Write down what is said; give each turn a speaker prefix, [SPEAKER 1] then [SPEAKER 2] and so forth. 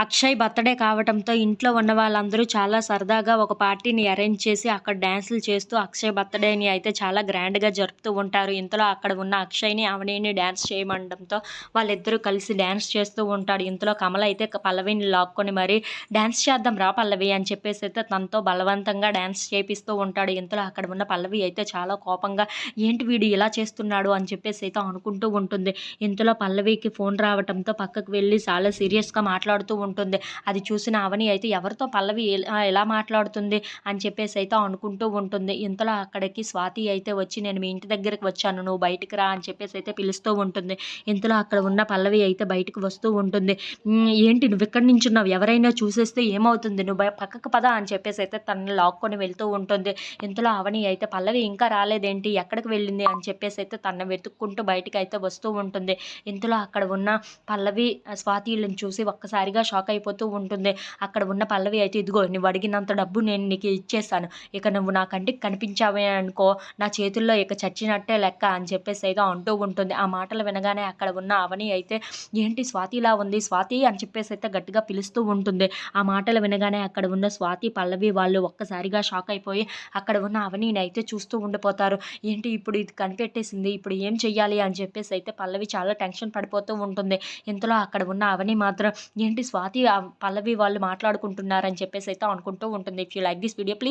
[SPEAKER 1] Akshay birthday కావడంతో ఇంట్లో ఉన్న వాళ్ళందరూ చాలా సరదాగా ఒక పార్టీని అరేంజ్ చేసి అక్కడ డ్యాన్సులు చేస్తూ అక్షయ్ బర్త్డేని అయితే చాలా గ్రాండ్గా జరుపుతూ ఉంటారు. ఇంతలో అక్కడ ఉన్న అక్షయ్ని అవనీని డ్యాన్స్ చేయమండంతో వాళ్ళిద్దరూ కలిసి డ్యాన్స్ చేస్తూ ఉంటాడు ఇంతలో కమల అయితే పల్లవిని లాక్కొని మరి డ్యాన్స్ చేద్దాం రా పల్లవి అని చెప్పేసి అయితే తనతో బలవంతంగా డ్యాన్స్ చేపిస్తూ ఉంటాడు. ఇంతలో అక్కడ ఉన్న పల్లవి అయితే చాలా కోపంగా ఏంటి వీడు ఇలా చేస్తున్నాడు? అని చెప్పేసి అయితే అనుకుంటూ ఉంటుంది. ఇంతలో పల్లవికి ఫోన్ రావడంతో పక్కకు వెళ్ళి చాలా సీరియస్గా మాట్లాడుతూ ఉంటుంది. అది చూసిన అవని అయితే ఎవరితో పల్లవి ఎలా- మాట్లాడుతుంది అని చెప్పేసి అయితే అనుకుంటూ ఉంటుంది. ఇంతలో అక్కడికి స్వాతి అయితే వచ్చి నేను మీ ఇంటి దగ్గరికి వచ్చాను నువ్వు బయటికి రా అని చెప్పేసి అయితే పిలుస్తూ ఉంటుంది. ఇంతలో అక్కడ ఉన్న పల్లవి అయితే బయటకు వస్తూ ఉంటుంది. ఏంటి నువ్వు ఇక్కడి నుంచి ఉన్నావు? ఎవరైనా చూసేస్తే ఏమవుతుంది? నువ్వు పక్కకు పద అని చెప్పేసి అయితే తనని లాక్కొని వెళ్తూ ఉంటుంది. ఇంతలో అవని అయితే పల్లవి ఇంకా రాలేదేంటి? ఎక్కడికి వెళ్ళింది? అని చెప్పేసి అయితే తన వెతుక్కుంటూ బయటకు అయితే వస్తూ ఉంటుంది. ఇంతలో అక్కడ ఉన్న పల్లవి స్వాతిలను చూసి ఒక్కసారిగా షాక్ అయిపోతూ ఉంటుంది. అక్కడ ఉన్న పల్లవి అయితే ఇదిగో నువ్వు అడిగినంత డబ్బు నేను నీకు ఇచ్చేస్తాను. ఇక నువ్వు నా కంటికి కనిపించావే అనుకో నా చేతుల్లో ఇక చచ్చినట్టే లెక్క అని చెప్పేసి అయితే అంటూ ఉంటుంది. ఆ మాటలు వినగానే అక్కడ ఉన్న అవని అయితే ఏంటి స్వాతిలా ఉంది? స్వాతి? అని చెప్పేసి అయితే గట్టిగా పిలుస్తూ ఉంటుంది. ఆ మాటలు వినగానే అక్కడ ఉన్న స్వాతి పల్లవి వాళ్ళు ఒక్కసారిగా షాక్ అయిపోయి అక్కడ ఉన్న అవనిని అయితే చూస్తూ ఉండిపోతారు. ఏంటి ఇప్పుడు ఇది కనిపెట్టేసింది? ఇప్పుడు ఏం చెయ్యాలి? అని చెప్పేసి అయితే పల్లవి చాలా టెన్షన్ పడిపోతూ ఉంటుంది. ఇంతలో అక్కడ ఉన్న అవని మాత్రం ఏంటి స్వా స్వాతి పల్లవి వాళ్ళు మాట్లాడుకుంటున్నారని చెప్పేసి అయితే అనుకుంటూ ఉంటుంది. If you like this video please